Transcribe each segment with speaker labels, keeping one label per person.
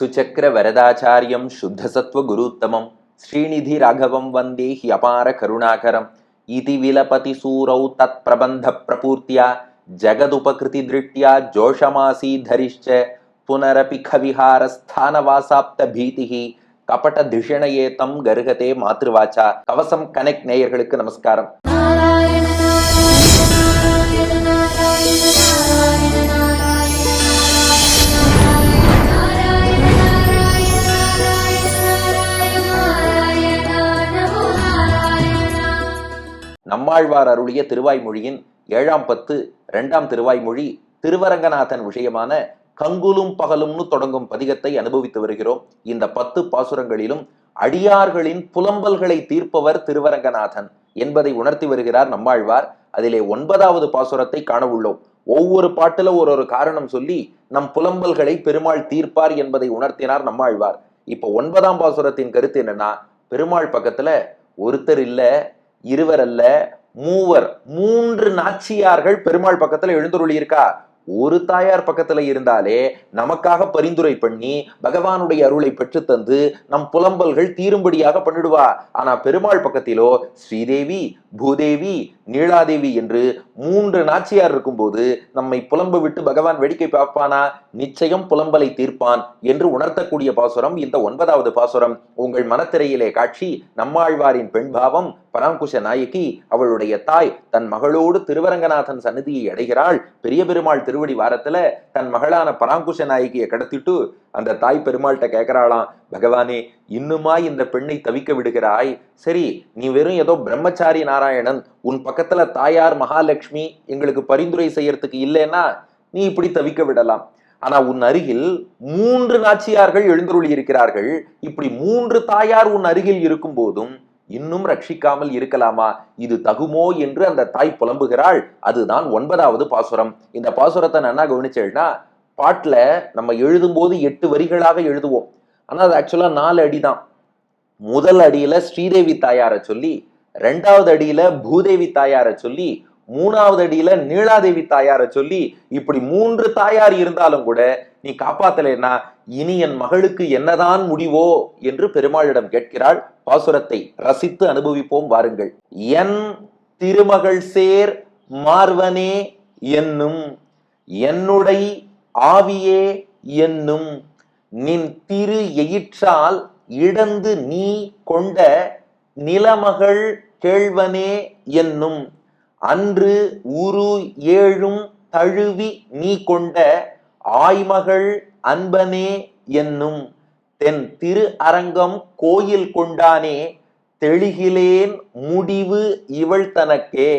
Speaker 1: சுச்சக்கர வரதாச்சாரியம் சுத்தசத்வ குருத்தமம் ஸ்ரீநிதி ராகவம் வந்தே he அபார கருணாகரம் இதி விலபதி சூரௌ தத் பிரபந்த பிரபூர்த்தியா ஜகதுபகிருதி திருஷ்டியா ஜோஷமாசி தரிஷ்ச புனரபி கவிஹார ஸ்தானவாசாப்த பீதிஹி கபட திஷணயேதம் கருகதே மாத்ருவாச்சா கவசம் கனெக்ட் நேயர்களுக்கு நமஸ்காரம் நம்மாழ்வார் அருளிய திருவாய்மொழியின் ஏழாம் பத்து இரண்டாம் திருவாய்மொழி திருவரங்கநாதன் விஷயமான கங்குலும் பகலும்னு தொடங்கும் பதிகத்தை அனுபவித்து வருகிறோம். இந்த பத்து பாசுரங்களிலும் அடியார்களின் புலம்பல்களை தீர்ப்பவர் திருவரங்கநாதன் என்பதை உணர்த்தி வருகிறார் நம்மாழ்வார். அதிலே ஒன்பதாவது பாசுரத்தை காண உள்ளோம். ஒவ்வொரு பாட்டுல ஒரு ஒரு காரணம் சொல்லி நம் புலம்பல்களை பெருமாள் தீர்ப்பார் என்பதை உணர்த்தினார் நம்மாழ்வார். இப்ப ஒன்பதாம் பாசுரத்தின் கருத்து என்னன்னா பெருமாள் பக்கத்துல ஒருத்தர் இல்ல இருவர் அல்ல மூவர் மூன்று நாச்சியார்கள் பெருமாள் பக்கத்துல எழுந்துருளி இருக்கா ஒரு தாயார் பக்கத்துல இருந்தாலே நமக்காக பரிந்துரை பண்ணி பகவானுடைய அருளை பெற்று தந்து நம் புலம்பல்கள் தீரும்படியாக பண்ணிடுவா. ஆனா பெருமாள் பக்கத்திலோ ஸ்ரீதேவி பூதேவி நீலாதேவி என்று மூன்று நாச்சியார் இருக்கும்போது நம்மை புலம்ப விட்டு பகவான் வேடிக்கை பார்ப்பானா? நிச்சயம் புலம்பலை தீர்ப்பான் என்று உணர்த்தக்கூடிய பாசுரம் இந்த ஒன்பதாவது பாசுரம். உங்கள் மனத்திரையிலே காட்சி நம்மாழ்வாரின் பெண்பாவம் பராங்குஷ நாயகி அவளுடைய தாய் தன் மகளோடு திருவரங்கநாதன் சன்னதியை அடைகிறாள். பெரிய பெருமாள் திருவடி வாரத்துல தன் மகளான பராங்குஷ நாயகியை கடத்திட்டு அந்த தாய் பெருமாள்கிட்ட கேட்கிறாளாம் பகவானே இன்னுமா இந்த பெண்ணை தவிக்க விடுகிறாய்? சரி நீ வெறும் ஏதோ பிரம்மச்சாரி நாராயணன் உன் பக்கத்துல தாயார் மகாலட்சுமி எங்களுக்கு பரிந்துரை செய்யறதுக்கு இல்லைன்னா நீ இப்படி தவிக்க விடலாம். ஆனா உன் அருகில் மூன்று நாச்சியார்கள் எழுந்தருளி இருக்கிறார்கள் இப்படி மூன்று தாயார் உன் அருகில் இருக்கும் போதும் இன்னும் ரட்சிக்காமல் இருக்கலாமா? இது தகுமோ என்று அந்த தாய் புலம்புகிறாள். அதுதான் ஒன்பதாவது பாசுரம். இந்த பாசுரத்தை நன்னா கவனிச்சேன்னா பாட்டில் நம்ம எழுதும்போது எட்டு வரிகளாக எழுதுவோம். ஆனால் அது ஆக்சுவலாக நாலு அடிதான். முதல் அடியில் ஸ்ரீதேவி தாயாரை சொல்லி ரெண்டாவது அடியில் பூதேவி தாயாரை சொல்லி மூணாவது அடியில நீலாதேவி தாயாரை சொல்லி இப்படி மூன்று தாயார் இருந்தாலும் கூட நீ காப்பாத்தலைன்னா இனி என் மகளுக்கு என்னதான் முடிவோ என்று பெருமாளிடம் கேட்கிறாள். பாசுரத்தை ரசித்து அனுபவிப்போம் வாருங்கள். என் திருமகள் சேர் மார்வனே என்னும் என்னுடை ஆவியே என்னும் நின் திரு எயிற்றால் இடந்து நீ கொண்ட நிலமகள் கேழ்வனே என்னும் அன்று உரு ஏழும் தழுவி நீ கொண்ட ஆய்மகள் அன்பனே என்னும் தென் திரு அரங்கம் கோயில் கொண்டானே தெளிகிலேன் முடிவு இவள் தனக்கே.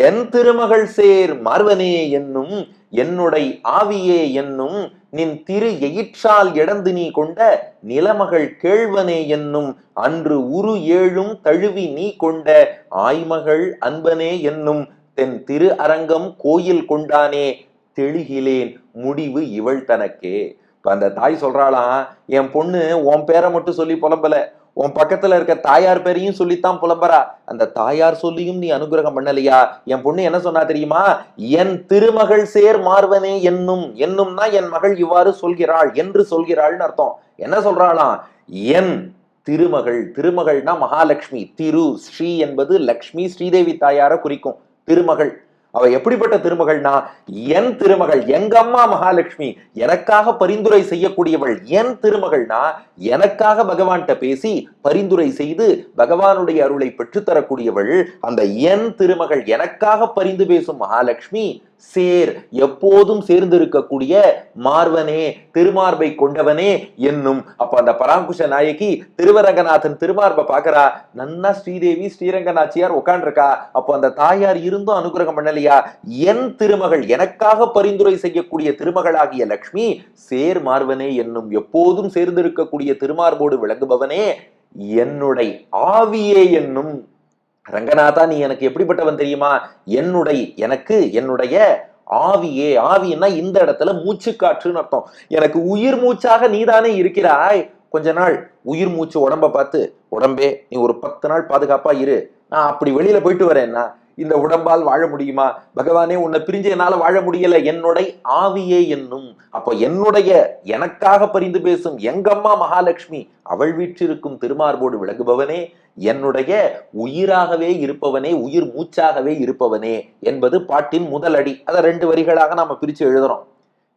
Speaker 1: என் திருமகள் சேர் மார்வனே என்னும் என்னுடை ஆவியே என்னும் நின் திரு எயிற்றால் இடந்து நீ கொண்ட நிலமகள் கேழ்வனே என்னும் அன்று உரு ஏழும் தழுவி நீ கொண்ட ஆய்மகள் அன்பனே என்னும் தென் திரு அரங்கம் கோயில் கொண்டானே தெளிகிலேன் முடிவு இவள் தனக்கே. இப்ப அந்த தாய் சொல்றாளாம் என் பொண்ணு உன் பேரை மட்டும் சொல்லி புலம்பல. உன் பக்கத்துல இருக்க தாயார் பேரையும் சொல்லித்தான் புலம்புறா. அந்த தாயார் சொல்லியும் நீ அனுகிரகம் பண்ணலையா? என் பொண்ணு என்ன சொன்னா தெரியுமா? என் திருமகள் சேர் மார்வனே என்னும் என்னும்னா என் மகள் இவ்வாறு சொல்கிறாள் என்று சொல்கிறாள்னு அர்த்தம். என்ன சொல்றாளாம்? என் திருமகள் திருமகள்னா மகாலட்சுமி திரு ஸ்ரீ என்பது லக்ஷ்மி ஸ்ரீதேவி தாயார குறிக்கும். திருமகள் அவ எப்படிப்பட்ட திருமகள்னா என் திருமகள் எங்க அம்மா மகாலட்சுமி எனக்காக பரிந்துரை செய்யக்கூடியவள் என் திருமகள்னா எனக்காக பகவான்கிட்ட பேசி பரிந்துரை செய்து பகவானுடைய அருளை பெற்றுத்தரக்கூடியவள் அந்த என் திருமகள் எனக்காக பரிந்து பேசும் மகாலட்சுமி சேர். எப்போதும் சேர்ந்து இருக்கக்கூடிய மார்வனே திருமார்பை கொண்டவனே என்னும் அப்ப அந்த பராங்குஷ நாயகி திருவரங்கநாதன் திருமார்பை பாக்குறா நன்னா ஸ்ரீதேவி ஸ்ரீரங்கநாச்சியார் உட்காண்டிருக்கா அப்போ அந்த தாயார் இருந்தும் அனுகிரகம் பண்ணலையா? என் திருமகள் எனக்காக பரிந்துரை செய்யக்கூடிய திருமகளாகிய லக்ஷ்மி சேர் மார்வனே என்னும் எப்போதும் சேர்ந்திருக்கக்கூடிய திருமார்போடு விளங்குபவனே என்னுடைய ஆவியே என்னும் ரங்கநாதா நீ எனக்கு எப்படிப்பட்டவன் தெரியுமா? என்னுடைய எனக்கு என்னுடைய ஆவியே. ஆவின்னா இந்த இடத்துல மூச்சு காற்றுன்னு அர்த்தம். எனக்கு உயிர் மூச்சாக நீதானே இருக்கிறாய். கொஞ்ச நாள் உயிர் மூச்சு உடம்ப பார்த்து உடம்பே நீ ஒரு பத்து நாள் பாதுகாப்பா இரு. நான் அப்படி வெளியில போயிட்டு வரேன்னா இந்த உடம்பால் வாழ முடியுமா? பகவானே உன்னை பிரிஞ்சு என்னால் வாழ முடியல. என்னுடைய ஆவியே என்னும். அப்போ என்னுடைய எனக்காக பரிந்து பேசும் எங்கம்மா மகாலட்சுமி அவள் வீற்றிருக்கும் திருமார்போடு விளங்குபவனே என்னுடைய உயிராகவே இருப்பவனே உயிர் மூச்சாகவே இருப்பவனே என்பது பாட்டின் முதல் அடி. அதை ரெண்டு வரிகளாக நாம பிரிச்சு எழுதுறோம்.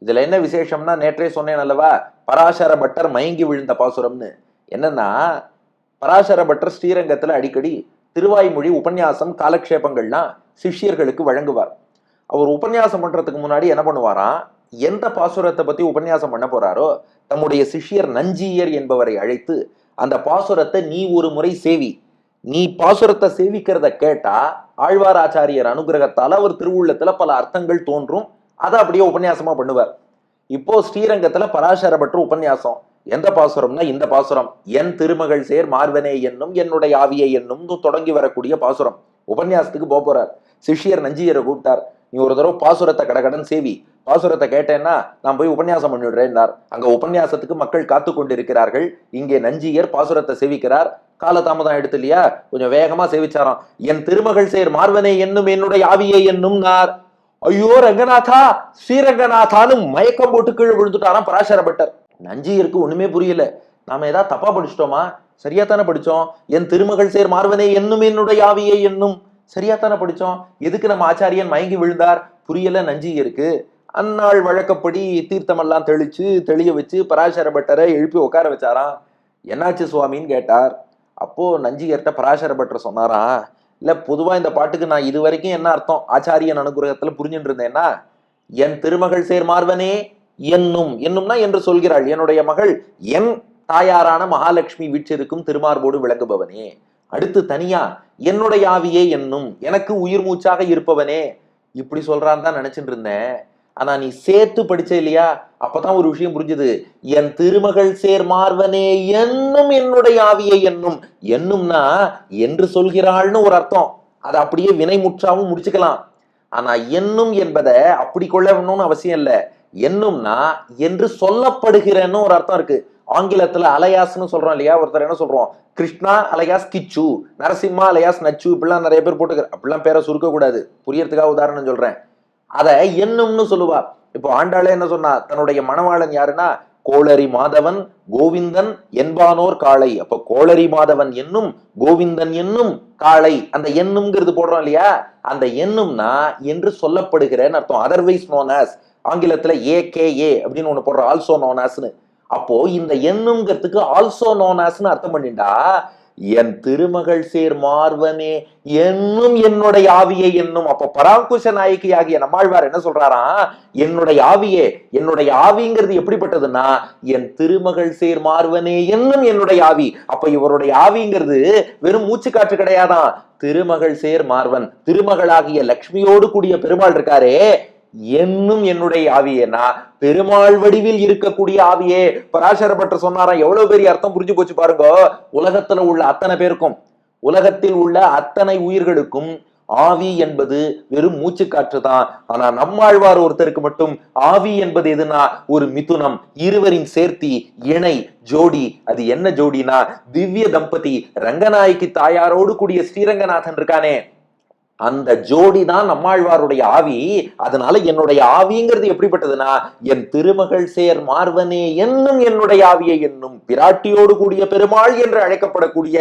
Speaker 1: இதுல என்ன விசேஷம்னா நேற்றே சொன்னேன் அல்லவா பராசர பட்டர் மயங்கி விழுந்த பாசுரம்னு. என்னன்னா பராசர பட்டர் ஸ்ரீரங்கத்துல அடிக்கடி திருவாய்மொழி உபன்யாசம் காலக்ஷேபங்கள்லாம் சிஷ்யர்களுக்கு வழங்குவார். அவர் உபன்யாசம் பண்றதுக்கு முன்னாடி என்ன பண்ணுவாராம் எந்த பாசுரத்தை பத்தி உபன்யாசம் பண்ண போறாரோ தம்முடைய சிஷ்யர் நஞ்சியர் என்பவரை அழைத்து அந்த பாசுரத்தை நீ ஒரு முறை சேவி. நீ பாசுரத்தை சேவிக்கிறத கேட்டா ஆழ்வார் ஆச்சாரியர் அவர் திருவுள்ளத்துல பல அர்த்தங்கள் தோன்றும். அதை அப்படியே உபன்யாசமா பண்ணுவார். இப்போ ஸ்ரீரங்கத்துல பராசர உபன்யாசம். எந்த பாசுரம்னா இந்த பாசுரம். என் திருமகள் சேர் மார்வனே என்னும் என்னுடைய ஆவியை என்னும் தொடங்கி வரக்கூடிய பாசுரம். உபன்யாசத்துக்கு போக போறார். சிஷ்யர் நஞ்சியரை கூப்பிட்டார். நீ ஒரு தடவை பாசுரத்தை கடகடன் சேவி. பாசுரத்தை கேட்டேன்னா நான் போய் உபன்யாசம் பண்ணிடுறேன்னார். அங்க உபன்யாசத்துக்கு மக்கள் காத்து கொண்டிருக்கிறார்கள். இங்கே நஞ்சியர் பாசுரத்தை சேவிக்கிறார். காலதாமதம் எடுத்து இல்லையா கொஞ்சம் வேகமா சேவிச்சாராம். என் திருமகள் சேர் மார்வனே என்னும் என்னுடைய ஆவியை என்னும் நார் ஐயோ ரங்கநாதா! ஸ்ரீரங்கநாதான்னு மயக்கம் போட்டு கீழே விழுந்துட்டாராம் பராசரப்பட்டர். நஞ்சியருக்கு ஒண்ணுமே புரியல. நாம ஏதாவது தப்பா படிச்சிட்டோமா? சரியா தானே படிச்சோம்? என் திருமகள் சேர் மார்வனே என்னும் என்னுடைய ஆவியே என்னும். சரியா தானே படிச்சோம்? எதுக்கு நம்ம ஆச்சாரியன் மயங்கி விழுந்தார்? புரியல நஞ்சியருக்கு. அந்நாள் வழக்கப்படி தீர்த்தமெல்லாம் தெளிச்சு தெளிய வச்சு பராசர பட்டரை எழுப்பி உட்கார வச்சாராம். என்னாச்சு சுவாமின்னு கேட்டார். அப்போ நஞ்சியர்கிட்ட பராசர பட்டர் சொன்னாராம் இல்லை பொதுவாக இந்த பாட்டுக்கு நான் இது வரைக்கும் என்ன அர்த்தம்? ஆச்சாரியன் அனுகிரகத்தில் புரிஞ்சுட்டு இருந்தேன்னா என் திருமகள் சேர் மார்வனே என்னும் என்னும்னா என்று சொல்கிறாள். என்னுடைய மகள் என் தாயாரான மகாலட்சுமி வீற்றிருக்கும் திருமார்போடு விளங்குபவனே. அடுத்து தனியா என்னுடைய ஆவியே என்னும் எனக்கு உயிர் மூச்சாக இருப்பவனே. இப்படி சொல்றான்னு தான் நினைச்சிட்டு இருந்தேன். ஆனா நீ சேர்த்து படிச்ச இல்லையா? அப்பதான் ஒரு விஷயம் புரிஞ்சுது. என் திருமகள் சேர் மார்வனே என்னும் என்னுடைய ஆவியை என்னும். என்னும்னா என்று சொல்கிறாள்னு ஒரு அர்த்தம். அதை அப்படியே வினைமுற்றாவும் முடிச்சுக்கலாம். ஆனா என்னும் என்பதை அப்படி கொள்ளணும்னு அவசியம் இல்லை. என்னும்னா என்று சொல்லப்படுகிறன்னு ஒரு அர்த்தம் இருக்கு. ஆங்கிலத்துல அலையாஸ்னு சொல்றோம் இல்லையா? ஒருத்தர் என்ன சொல்றோம்? கிருஷ்ணா அலையாஸ் கிச்சு நரசிம்மா அலையாஸ் நச்சு இப்படிலாம் நிறைய பேர் போட்டுக்கிற அப்படிலாம் பேரை சுருக்க கூடாது புரியறதுக்காக உதாரணம் சொல்றேன். அதை என்னும்னு சொல்லுவா. இப்போ ஆண்டாளே என்ன சொன்னா தன்னுடைய மணவாளன் யாருன்னா? கோளரி மாதவன் கோவிந்தன் என்பானோர் காளை. அப்ப கோளரி மாதவன் என்னும் கோவிந்தன் என்னும் காளை. அந்த என்னும்ங்கிறது போடுறோம் இல்லையா? அந்த எண்ணும்னா என்று சொல்லப்படுகிறேன்னு அர்த்தம். அதர்வைஸ் நோன் ஆஸ் ஆங்கிலத்துல ஏ கே ஏ அப்படின்னு ஒன்று போடுற ஆல்சோ நோன் ஆஸ்னு அப்போ இந்த எண்ணுங்கிறதுக்கு ஆல்சோ நோன் ஆஸ்னு அர்த்தம் பண்ணிண்டா என் திருமகள் சேர் மார்வனே என்னும் என்னுடைய ஆவியே என்னும் அப்ப பராங்குஷ நாயகி ஆகிய நம்மாழ்வார் என்ன சொல்றாராம் என்னுடைய ஆவியே என்னுடைய ஆவிங்கிறது எப்படிப்பட்டதுன்னா என் திருமகள் சேர் மார்வனே என்னும் என்னுடைய ஆவி. அப்ப இவருடைய ஆவிங்கிறது வெறும் மூச்சு காற்று கிடையாதான். திருமகள் சேர் மார்வன் திருமகளாகிய லக்ஷ்மியோடு கூடிய பெருமாள் இருக்காரே என்னும் என்னுடைய ஆவியேனா பெருமாள் வடிவில் இருக்கக்கூடிய ஆவியே. பராசரப்பட்ட சொன்னாராம் எவ்வளவு பெரிய அர்த்தம் புரிஞ்சு போச்சு பாருங்க. உலகத்துல உள்ள அத்தனை பேருக்கும் உலகத்தில் உள்ள அத்தனை உயிர்களுக்கும் ஆவி என்பது வெறும் மூச்சு காற்று தான். ஆனா நம்மாழ்வார் ஒருத்தருக்கு மட்டும் ஆவி என்பது எதுனா ஒரு மிதுனம் இருவரின் சேர்த்தி இணை ஜோடி. அது என்ன ஜோடினா திவ்ய தம்பதி ரங்கநாயகி தாயாரோடு கூடிய ஸ்ரீரங்கநாதன் இருக்கானே. அந்த ஜோடி தான் நம்மாழ்வாருடைய ஆவி. அதனால என்னுடைய ஆவிங்கிறது எப்படிப்பட்டதுன்னா என் திருமகள் சேர் மார்வனே என்னும் என்னுடைய ஆவியை என்னும் பிராட்டியோடு கூடிய பெருமாள் என்று அழைக்கப்படக்கூடிய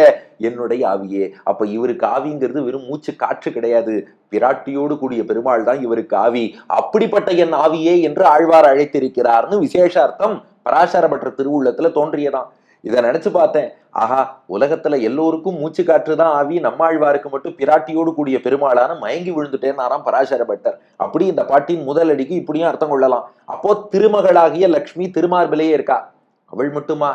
Speaker 1: என்னுடைய ஆவியே. அப்ப இவருக்கு ஆவிங்கிறது வெறும் மூச்சு காற்று கிடையாது. பிராட்டியோடு கூடிய பெருமாள் தான் இவருக்கு ஆவி. அப்படிப்பட்ட என் ஆவியே என்று ஆழ்வார் அழைத்திருக்கிறார்னு விசேஷ அர்த்தம் பராசரமற்ற திருவுள்ளத்துல தோன்றியதான் இதை நினைச்சு பார்த்தேன். ஆஹா உலகத்துல எல்லோருக்கும் மூச்சு காற்று தான் ஆவி நம்மாழ்வாருக்கு மட்டும் பிராட்டியோடு கூடிய பெருமாளான மயங்கி விழுந்துட்டேன்னாராம் பராசர பட்டர். அப்படி இந்த பாட்டின் முதல் அடிக்கு இப்படியும் அர்த்தம் கொள்ளலாம். அப்போ திருமகளாகிய லக்ஷ்மி திருமார்பிலேயே இருக்கா? அவள் மட்டுமா?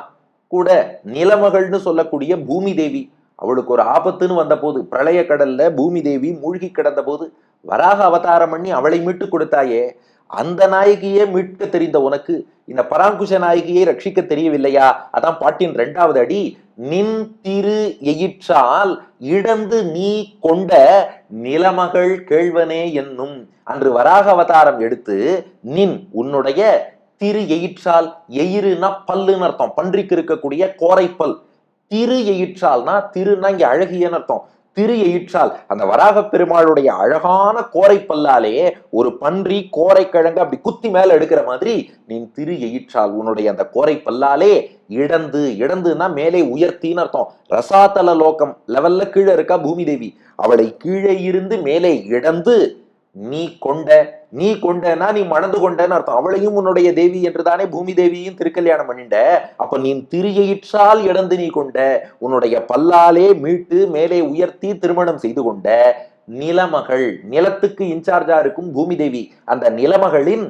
Speaker 1: கூட நிலமகள்னு சொல்லக்கூடிய பூமி தேவி. அவளுக்கு ஒரு ஆபத்துன்னு வந்த போது பிரளய கடல்ல பூமி தேவி மூழ்கி கிடந்த போது வராக அவதாரம் பண்ணி அவளை மீட்டு கொடுத்தாயே. அந்த நாயகியே மீட்க தெரிந்த உனக்கு இந்த பராங்குஷ நாயகியை ரட்சிக்க தெரியவில்லையா? அதான் பாட்டின் இரண்டாவது அடி. நின் திரு எயிற்றால் இடந்து நீ கொண்ட நிலமகள் கேழ்வனே என்னும். அன்று வராக அவதாரம் எடுத்து நின் உன்னுடைய திரு எயிற்றால் எயிருனா பல்லுன்னு அர்த்தம். பன்றிக்கு இருக்கக்கூடிய கோரைப்பல். திரு எயிற்றால்னா திருன்னா இங்க அழகியன்னு அர்த்தம். திரு எயிற்றால் அந்த வராக பெருமாளுடைய அழகான கோரை பல்லாலே ஒரு பன்றி கோரை கிழங்கு அப்படி குத்தி மேல எடுக்கிற மாதிரி நீ திரு எயிற்றால் உன்னுடைய அந்த கோரை பல்லாலே இடந்து இடந்துன்னா மேலே உயர்த்தின்னு அர்த்தம். ரசாதல லோகம் லெவல்ல கீழே இருக்கா பூமி தேவி அவளை கீழே இருந்து மேலே இடந்து நீ கொண்ட நீ கொண்டனா நீ மணந்து கொண்டன்னு அர்த்தம். அவளையும் உன்னுடைய தேவி என்றுதானே பூமி தேவியும் திருக்கல்யாணம் பண்ணிண்ட அப்ப நீ திரியயிற்றால் இடந்து நீ கொண்ட உன்னுடைய பல்லாலே மீட்டு மேலே உயர்த்தி திருமணம் செய்து கொண்ட நிலமகள் நிலத்துக்கு இன்சார்ஜா இருக்கும் பூமி தேவி. அந்த நிலமகளின்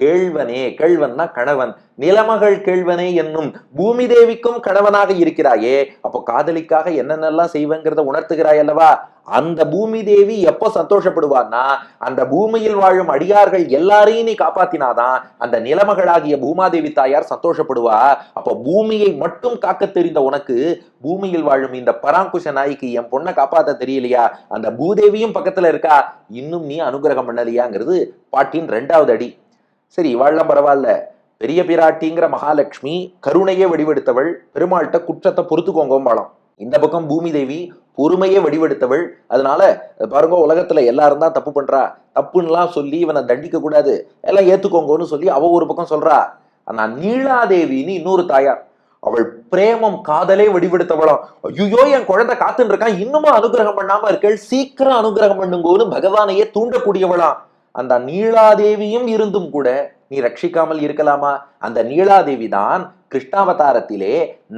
Speaker 1: கேழ்வனே கேழ்வன்னா கணவன். நிலமகள் கேழ்வனே என்னும் பூமி தேவிக்கும் கணவனாக இருக்கிறாயே. அப்போ காதலிக்காக என்னென்னலாம் செய்வங்கிறத உணர்த்துகிறாய் அல்லவா? அந்த பூமி தேவி எப்போ சந்தோஷப்படுவான்னா அந்த பூமியில் வாழும் அடியார்கள் எல்லாரையும் நீ காப்பாத்தினாதான் அந்த நிலமகளாகிய பூமாதேவி தாயார் சந்தோஷப்படுவா. அப்போ பூமியை மட்டும் காக்க தெரிந்த உனக்கு பூமியில் வாழும் இந்த பராங்குஷ நாய்க்கு என் பொண்ணை காப்பாத்த தெரியலையா? அந்த பூதேவியும் பக்கத்துல இருக்கா? இன்னும் நீ அனுகிரகம் பண்ணலையாங்கிறது பாட்டின் ரெண்டாவது அடி. சரி இவாள்லாம் பரவாயில்ல. பெரிய பிராட்டிங்கிற மகாலட்சுமி கருணையே வடிவெடுத்தவள் பெருமாள்கிட்ட குற்றத்தை பொறுத்துக்கோங்கம்பாளாம் இந்த பக்கம் பூமி தேவி பொறுமையே வடிவெடுத்தவள் அதனால பாருங்க உலகத்துல எல்லாரும் தான் தப்பு பண்றா. தப்புன்னுலாம் சொல்லி இவனை தண்டிக்க கூடாது. எல்லாம் ஏத்துக்கோங்கன்னு சொல்லி அவ ஒரு பக்கம் சொல்றா. ஆனா நீலாதேவின்னு இன்னொரு தாயார். அவள் பிரேமம் காதலே வடிவெடுத்தவளாம். ஐயோ என் குழந்தை காத்துன்னு இருக்கான். இன்னுமா அனுகிரகம் பண்ணாம இருக்கள். சீக்கிரம் அனுகிரகம் பண்ணுங்கன்னு பகவானையே தூண்டக்கூடியவளாம். அந்த நீலாதேவியும் இருந்தும் கூட நீ ரட்சிக்காமல் இருக்கலாமா? அந்த நீலாதேவி தான் கிருஷ்ணாவதாரத்திலே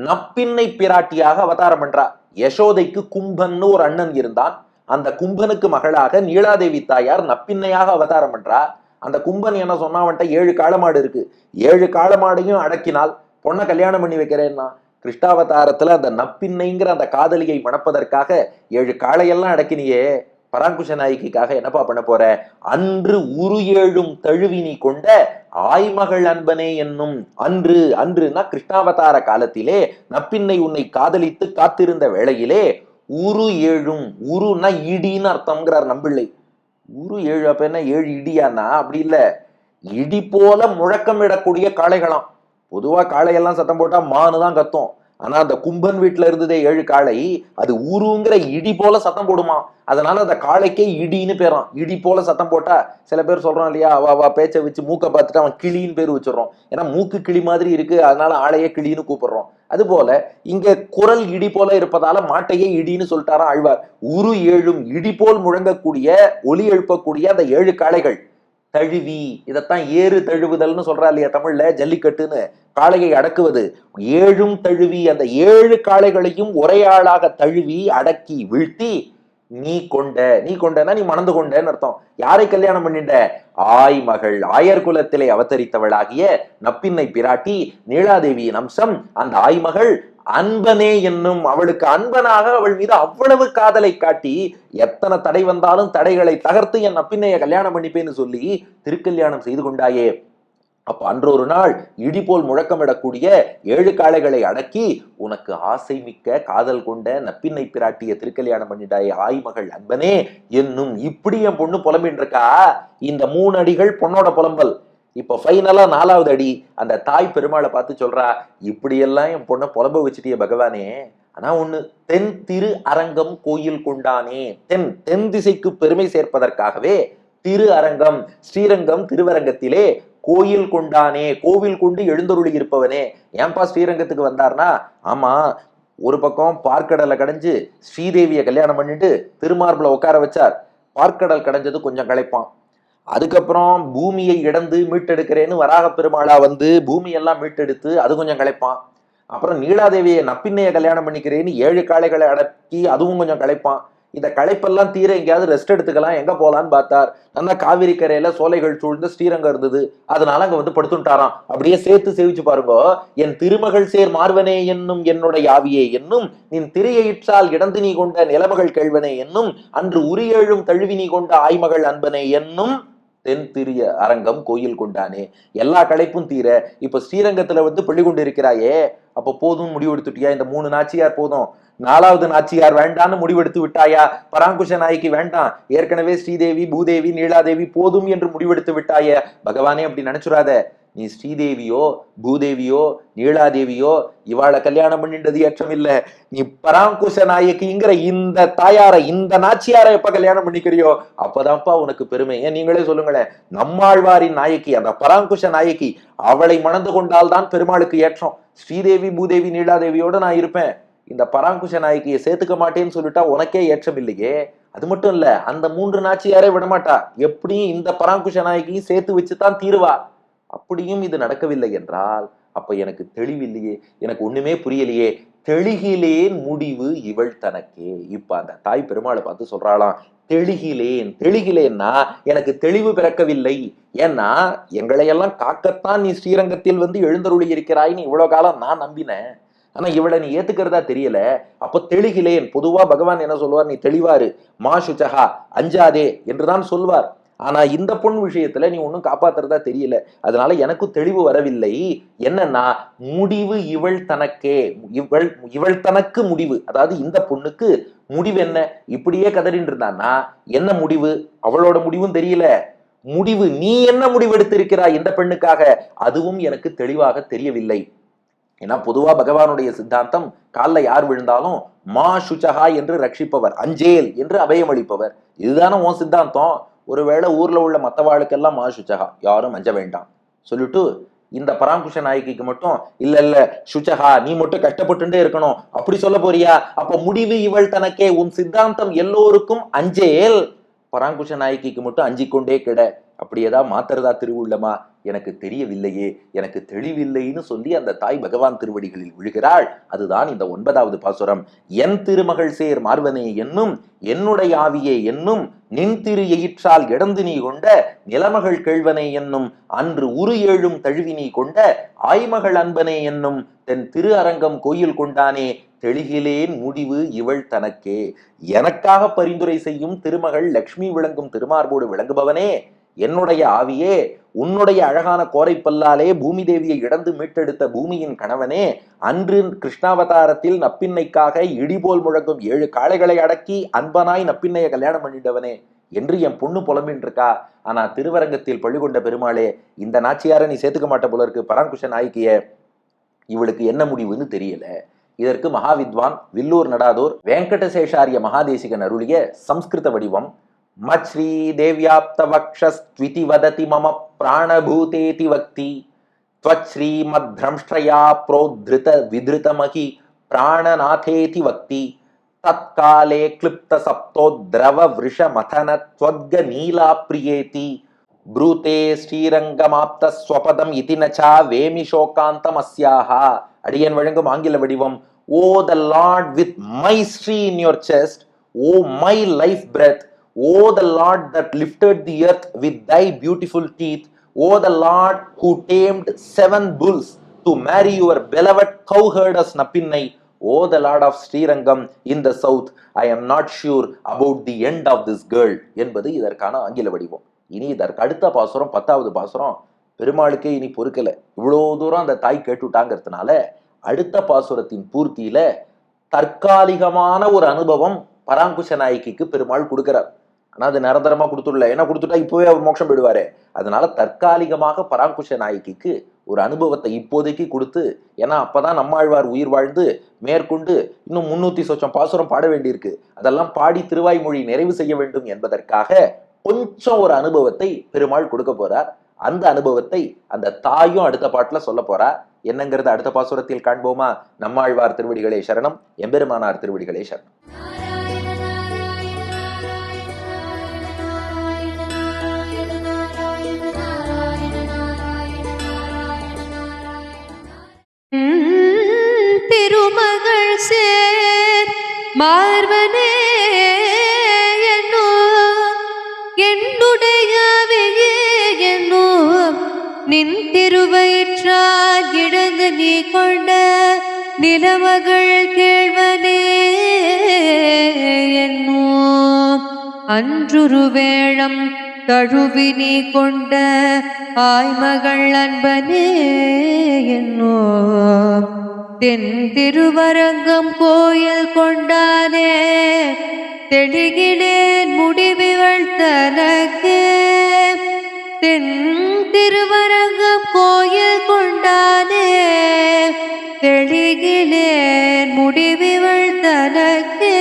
Speaker 1: நப்பின்னை பிராட்டியாக அவதாரம் பண்றா. யசோதைக்கு கும்பன்னு ஒரு அண்ணன் இருந்தான். அந்த கும்பனுக்கு மகளாக நீலாதேவி தாயார் நப்பின்னையாக அவதாரம் பண்றா. அந்த கும்பன் என்ன சொன்னா அவன்கிட்ட ஏழு காலமாடு இருக்கு. ஏழு காலமாடையும் அடக்கினால் பொண்ணை கல்யாணம் பண்ணி வைக்கிறேன்னா? கிருஷ்ணாவதாரத்துல அந்த நப்பின்னைங்கிற அந்த காதலியை மணப்பதற்காக ஏழு காளையெல்லாம் அடக்கினியே. பராங்குஷ நாயகிக்காக என்னப்பா பண்ண போற? அன்று உரு ஏழும் தழுவினி கொண்ட ஆய்மகள் அன்பனே என்னும் அன்று அன்றுனா கிருஷ்ணாவதார காலத்திலே நப்பின்னை உன்னை காதலித்து காத்திருந்த வேளையிலே உரு ஏழும் உருன்னா இடின்னு அர்த்தம்ங்கிறார் நம்பிள்ளை. உரு ஏழு அப்ப என்ன? ஏழு இடியானா அப்படி இல்லை. இடி போல முழக்கம் இடக்கூடிய காளைகளாம். பொதுவா காளையெல்லாம் சத்தம் போட்டா மானு தான் கத்தும். ஆனா அந்த கும்பன் வீட்டுல இருந்ததே ஏழு காளை அது ஊருங்கிற இடி போல சத்தம் போடுமா? அதனால அந்த காளைக்கே இடின்னு பேரும் இடி போல சத்தம் போட்டா சில பேர் சொல்றான் இல்லையா அவ அவ பேச்சை வச்சு மூக்க பார்த்துட்டு அவன் கிளின்னு பேர் வச்சிடறோம். ஏன்னா மூக்கு கிளி மாதிரி இருக்கு அதனால ஆளையே கிளின்னு கூப்பிடுறோம். அது போல இங்க குரல் இடி போல இருப்பதால மாட்டையே இடின்னு சொல்லிட்டாராம் ஆழ்வார். உரு ஏழும் இடி போல் முழங்கக்கூடிய ஒலி எழுப்பக்கூடிய அந்த ஏழு காளைகள். தழுவி இதைத்தான் ஏறு தழுவுதல்னு சொல்றா இல்லையா தமிழ்ல ஜல்லிக்கட்டுன்னு காளையை அடக்குவது. ஏழும் தழுவி அந்த ஏழு காளைகளையும் ஒரே ஆளாக தழுவி அடக்கி வீழ்த்தி நீ கொண்ட நீ கொண்டனா நீ மணந்து கொண்டன்னு அர்த்தம். யாரை கல்யாணம் பண்ணிட்ட? ஆய் மகள் ஆயர் குலத்திலே அவதரித்தவளாகிய நப்பின்னை பிராட்டி நீலாதேவியின் அம்சம் அந்த ஆய்மகள் அன்பனே என்னும் அவளுக்கு அன்பனாக அவள் மீது அவ்வளவு காதலை காட்டி எத்தனை தடை வந்தாலும் தடைகளை தகர்த்து என் அப்பின்னைய கல்யாணம் பண்ணிப்பேன்னு சொல்லி திருக்கல்யாணம் செய்து கொண்டாயே. அப்ப அன்றொரு நாள் இடி போல் முழக்கமிடக்கூடிய ஏழு காளைகளை அடக்கி உனக்கு ஆசை மிக்க காதல் கொண்ட நப்பின்னை பிராட்டிய திருக்கல்யாணம் பண்ணிட்டாயே ஆய்மகள் அன்பனே என்னும் இப்படி என் பொண்ணு புலம்பின்னு இருக்கா இந்த மூணு அடிகள் பொண்ணோட புலம்பல். இப்போ ஃபைனலாக நாலாவது அடி அந்த தாய் பெருமாளை பார்த்து சொல்றா இப்படியெல்லாம் என் பொண்ணை புலம்ப வச்சுட்டிய பகவானே. ஆனால் ஒன்று தென் திரு அரங்கம் கோயில் கொண்டானே. தென் தென் திசைக்கு பெருமை சேர்ப்பதற்காகவே திரு அரங்கம் ஸ்ரீரங்கம் திருவரங்கத்திலே கோயில் கொண்டானே. கோவில் கொண்டு எழுந்தருளி இருப்பவனே. ஏன்பா ஸ்ரீரங்கத்துக்கு வந்தார்னா ஆமா ஒரு பக்கம் பார்க்கடலை கடைஞ்சு ஸ்ரீதேவியை கல்யாணம் பண்ணிட்டு திருமார்பில் உட்கார வச்சார். பார்க்கடல் கடைஞ்சது கொஞ்சம் களைப்பான். அதுக்கப்புறம் பூமியை இடந்து மீட்டெடுக்கிறேன்னு வராக பெருமாளா வந்து பூமியெல்லாம் மீட்டெடுத்து அது கொஞ்சம் களைப்பான். அப்புறம் நீலாதேவியை நப்பின்னையை கல்யாணம் பண்ணிக்கிறேன்னு ஏழு காளைகளை அடக்கி அதுவும் கொஞ்சம் களைப்பான். இந்த களைப்பெல்லாம் தீர எங்கேயாவது ரெஸ்ட் எடுத்துக்கலாம். எங்க போகலான்னு பார்த்தார். நல்லா காவிரி கரையில சோலைகள் சூழ்ந்து ஸ்ரீரங்கம் இருந்தது. அதனால அங்க வந்து படுத்துட்டாராம். அப்படியே சேர்த்து சேவிச்சு பாருங்க. என் திருமகள் சேர் மார்வனே என்னும் என்னுடைய ஆவியே என்னும் நின் திரையிற்றால் இடந்து நீ கொண்ட நிலமகள் கேழ்வனே என்னும் அன்று உரியழும் தழுவி நீ கொண்ட ஆய்மகள் அன்பனே என்னும் தென் திரிய அரங்கம் கோயில் கொண்டானே. எல்லா களைப்பும் தீர இப்ப ஸ்ரீரங்கத்துல வந்து பள்ளி கொண்டு இருக்கிறாயே அப்ப போதும் முடிவெடுத்துட்டியா? இந்த மூணு நாச்சியார் போதும். நாலாவது நாச்சியார் வேண்டான்னு முடிவெடுத்து விட்டாயா? பராங்குஷ நாய்க்கு வேண்டாம். ஏற்கனவே ஸ்ரீதேவி பூதேவி நீலாதேவி போதும் என்று முடிவெடுத்து விட்டாய. பகவானே அப்படி நினைச்சுறாத. நீ ஸ்ரீதேவியோ பூதேவியோ நீலாதேவியோ இவாளை கல்யாணம் பண்ணின்றது ஏற்றம் நீ பராங்குஷ நாயக்கிங்கிற இந்த தாயாரை இந்த நாச்சியாரை எப்ப கல்யாணம் பண்ணிக்கிறியோ அப்பதான்ப்பா உனக்கு பெருமை. ஏன் நீங்களே சொல்லுங்களேன். நம்மாழ்வாரின் நாயக்கி அந்த பராங்குஷ நாயகி அவளை மணந்து கொண்டால்தான் பெருமாளுக்கு ஏற்றம். ஸ்ரீதேவி பூதேவி நீலாதேவியோட நான் இருப்பேன். இந்த பராங்குஷ நாயக்கியை சேர்த்துக்க மாட்டேன்னு சொல்லிட்டா உனக்கே ஏற்றம் இல்லையே அது மட்டும் இல்ல அந்த மூன்று நாச்சியாரே விடமாட்டா. எப்படியும் இந்த பராங்குஷ நாயக்கியும் சேர்த்து வச்சுதான் தீருவா. அப்படியும் இது நடக்கவில்லை என்றால் அப்ப எனக்கு தெளிவில்லையே எனக்கு ஒண்ணுமே புரியலையே. தெளிகிலேன் முடிவு இவள் தனக்கே. இப்ப அந்த தாய் பெருமாளை பார்த்து சொல்றாளாம் தெளிகிலேன் தெளிகிலேன்னா எனக்கு தெளிவு பிறக்கவில்லை. ஏன்னா எங்களையெல்லாம் காக்கத்தான் நீ ஸ்ரீரங்கத்தில் வந்து எழுந்தருளி இருக்கிறாய்னு இவ்வளவு காலம் நான் நம்பினேன். ஆனா இவளை நீ ஏத்துக்கிறதா தெரியல. அப்ப தெளிகிலேன் பொதுவா பகவான் என்ன சொல்லுவார் நீ தெளிவாரு. மா சுச்சகா அஞ்சாதே என்றுதான் சொல்வார். ஆனா இந்த பொண்ணு விஷயத்துல நீ ஒன்றும் காப்பாத்துறதா தெரியல. அதனால எனக்கும் தெளிவு வரவில்லை. என்னன்னா முடிவு இவள் தனக்கே இவள் இவள் தனக்கு முடிவு. அதாவது இந்த பொண்ணுக்கு முடிவு என்ன? இப்படியே கதறின்னு இருந்தான்னா என்ன முடிவு? அவளோட முடிவும் தெரியல. முடிவு நீ என்ன முடிவு எடுத்திருக்கிறாய் இந்த பெண்ணுக்காக? அதுவும் எனக்கு தெளிவாக தெரியவில்லை. ஏன்னா பொதுவா பகவானுடைய சித்தாந்தம் கால்ல யார் விழுந்தாலும் மா சுச்சகா என்று ரட்சிப்பவர் அஞ்சேல் என்று அபயமளிப்பவர். இதுதானே உன் சித்தாந்தம்? ஒருவேளை ஊர்ல உள்ள மத்தவாளுக்கெல்லாம் மா சுச்சகா யாரும் அஞ்ச வேண்டாம். சொல்லிட்டு இந்த பராங்குஷ நாயகிக்கு மட்டும் இல்ல இல்ல சுச்சகா நீ மட்டும் கஷ்டப்பட்டுட்டே இருக்கணும். அப்படி சொல்ல போறியா? அப்ப முடிவு இவள் தனக்கே. உன் சித்தாந்தம் எல்லோருக்கும் அஞ்சேல். பராங்குஷ நாயகிக்கு மட்டும் அஞ்சிக்கொண்டே கிட. அப்படி ஏதாவது மாத்துறதா திருவுள்ளமா? எனக்கு தெரியவில்லையே எனக்கு தெளிவில்லைன்னு சொல்லி அந்த தாய் பகவான் திருவடிகளில் விழுகிறாள். அதுதான் இந்த ஒன்பதாவது பாசுரம். என் திருமகள் சேர் மார்வனே என்னும் என்னுடைய ஆவியே என்னும் நின் திரு எயிற்றால் இடந்து நீ கொண்ட நிலமகள் கேழ்வனே என்னும் அன்று உரு ஏழும் தழுவி நீ கொண்ட ஆய்மகள் அன்பனே என்னும் தென் திரு அரங்கம் கோயில் கொண்டானே தெளிகிலேன் முடிவு இவள் தனக்கே. எனக்காக பரிந்துரை செய்யும் திருமகள் லக்ஷ்மி விளங்கும் திருமார்போடு விளங்குபவனே என்னுடைய ஆவியே உன்னுடைய அழகான கோரை பல்லாலே பூமி தேவியை இடந்து மீட்டெடுத்த பூமியின் கணவனே அன்று கிருஷ்ணாவதாரத்தில் நப்பின்னைக்காக இடிபோல் முழங்கும் ஏழு காளைகளை அடக்கி அன்பனாய் நப்பின்னைய கல்யாணம் பண்ணிட்டவனே என்று என் பொண்ணு புலம்பின்னு இருக்கா ஆனா திருவரங்கத்தில் பள்ளிகொண்ட பெருமாளே இந்த நாச்சியார நீ சேர்த்துக்க மாட்ட போல இருக்கு. பராங்குஷ நாயகிய இவளுக்கு என்ன முடிவுன்னு தெரியல. இதற்கு மகாவித்வான் வில்லூர் நடாதூர் வெங்கடசேஷாரிய மகாதேசிகன் அருளிய சம்ஸ்கிருத வடிவம் மச்ரீ தேவ்யாப்த வக்ஷஸ்த்விதி வததி மம பிராணபூதேதி வக்தி त्वच्छ्रीमद्भ्रंष्ट्रया प्रोद्धृत विधृतमहि प्राणनाथेति वक्ति तत्काले क्लिप्तसप्तोद्रव वृषमथन त्वद्गनीलाप्रियेति ब्रूते ஸ்ரீரங்கமாப்த ஸ்வபதம் இதி நச்சா வேமி சோகாந்தமஸ்யாக அடியன் வழங்கும் ஆங்கில வடிவம் O the Lord with my Sri in your chest O my life breath O the lord that lifted the earth with thy beautiful teeth O the lord who tamed seven bulls to marry your beloved cowherdess Nappinnai O the lord of Srirangam in the south I am not sure about the end of this girl என்பது இதற்கான ஆங்கில வடிவம். இனி இதற்கு அடுத்த பாசுரம் பத்தாவது பாசுரம் பெருமாளுக்கே இனி பொறுக்கல. இவ்வளோ தூரம் அந்த தாய் கேட்டுட்டாங்கிறதுனால அடுத்த பாசுரத்தின் பூர்த்தியில தற்காலிகமான ஒரு அனுபவம் பராங்குஷ நாயகிக்கு பெருமாள் கொடுக்கிறார். ஆனா அது நிரந்தரமா கொடுத்துடல. ஏன்னா கொடுத்துட்டா இப்பவே அவர் மோட்சம் போயிடுவாரு. அதனால தற்காலிகமாக பராங்குஷ நாயகிக்கு ஒரு அனுபவத்தை இப்போதைக்கு கொடுத்து ஏன்னா அப்பதான் நம்மாழ்வார் உயிர் வாழ்ந்து மேற்கொண்டு இன்னும் முன்னூத்தி சொச்சம் பாசுரம் பாட வேண்டியிருக்கு. அதெல்லாம் பாடி திருவாய்மொழி நிறைவு செய்ய வேண்டும் என்பதற்காக கொஞ்சம் ஒரு அனுபவத்தை பெருமாள் கொடுக்க போறார். அந்த அனுபவத்தை அந்த தாயும் அடுத்த பாட்டுல சொல்ல போறா. என்னங்கிறது அடுத்த பாசுரத்தில் காண்போமா? நம்மாழ்வார் திருவடிகளே சரணம் எம்பெருமானார் திருவடிகளே சரணம்.
Speaker 2: திருமகள் சேர் மார்வனே என்னோ என்னுடையவையே என்னோ நின் திருவயிற்றால் இடந்து நீ கொண்ட நிலமகள் கேழ்வனே என்னோ அன்றுரு வேளம் தழுவி நீ கொண்ட ஆய்மகள் அன்பனே என்னோ தென் திருவரங்கம் கோயில் கொண்டானே தெளிகிடேன் முடிவுகள் தனக்கு தென் திருவரங்கம் கோயில் கொண்டானே தெளிகிடேன் முடிவுகள் தனக்கு